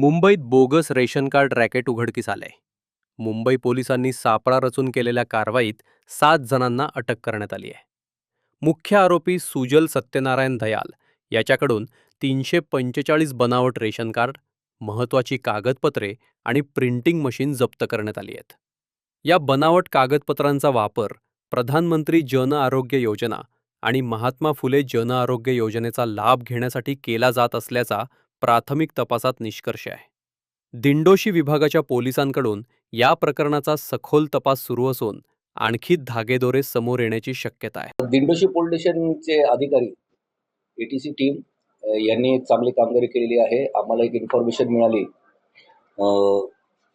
मुंबईत bogus ration card racket उघडकीस आलंय. मुंबई पोलिसांनी सापळा रचून केलेल्या कारवाईत सात जणांना अटक करण्यात आली आहे. मुख्य आरोपी सुजल सत्यनारायण दयाल याच्याकडून तीनशे पंचेचाळीस बनावट रेशन कार्ड महत्त्वाची कागदपत्रे आणि प्रिंटिंग मशीन जप्त करण्यात आली आहेत. या बनावट कागदपत्रांचा वापर प्रधानमंत्री जन आरोग्य योजना आणि महात्मा फुले जन आरोग्य योजनेचा लाभ घेण्यासाठी केला जात असल्याचा प्राथमिक तपासात निष्कर्ष आहे. दिंडोशी विभागाच्या पोलिसांकडून या प्रकरणाचा सखोल तपास सुरू असून आणखी धागेदोरे समोर येण्याची शक्यता आहे. दिंडोशी पोलीस स्टेशनचे अधिकारी ए टी सी टीम यांनी चांगली कामगिरी केलेली आहे. आम्हाला एक इन्फॉर्मेशन मिळाली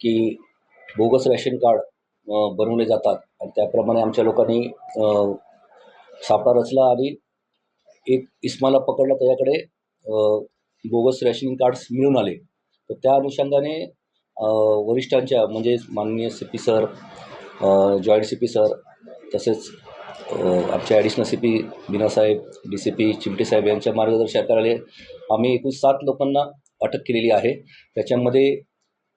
की बोगस रॅशन कार्ड बनवले जातात आणि त्याप्रमाणे आमच्या लोकांनी सापळा रचला आणि एक इस्माला पकडला त्याच्याकडे बोगस रॅशनिंग कार्ड्स मिळून आले. तर त्या अनुषंगाने वरिष्ठांच्या म्हणजे माननीय C P sir joint C P sir तसेच आमच्या ॲडिशनल सी पी बिनासाहेब डी सी पी चिमटे साहेब यांच्या मार्गदर्शनाखाली आम्ही एकूण सात लोकांना अटक केलेली आहे. त्याच्यामध्ये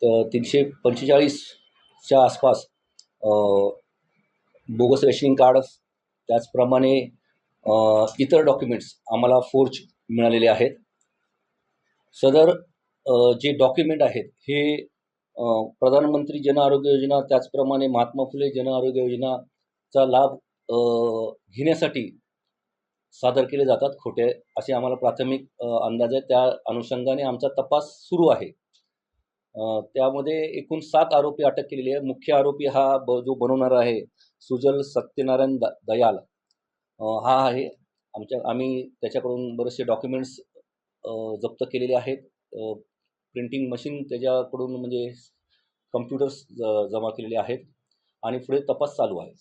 त- तीनशे पंचेचाळीसच्या आसपास बोगस रेशनिंग कार्ड त्याचप्रमाणे इतर डॉक्युमेंट्स आम्हाला फोर्ज मिळालेले आहेत. सदर जे डॉक्युमेंट आहेत हे प्रधानमंत्री जन आरोग्य योजना त्याचप्रमाणे महात्मा फुले जन आरोग्य योजनाचा लाभ घेण्यासाठी सादर केले जातात खोटे असे आम्हाला प्राथमिक अंदाज आहे. त्या अनुषंगाने आमचा तपास सुरू आहे. त्यामध्ये एकूण सात आरोपी अटक केलेली आहे मुख्य आरोपी हा ब जो बनवणारा आहे सुजल सत्यनारायण द दयाल. हा आहे. आमच्या आम्ही त्याच्याकडून बरेचसे डॉक्युमेंट्स जप्त केलेले आहेत. प्रिंटिंग मशीन त्याच्याकडून म्हणजे कम्प्युटर्स ज जमा केलेले आहेत. आणि पुढे तपास चालू आहे.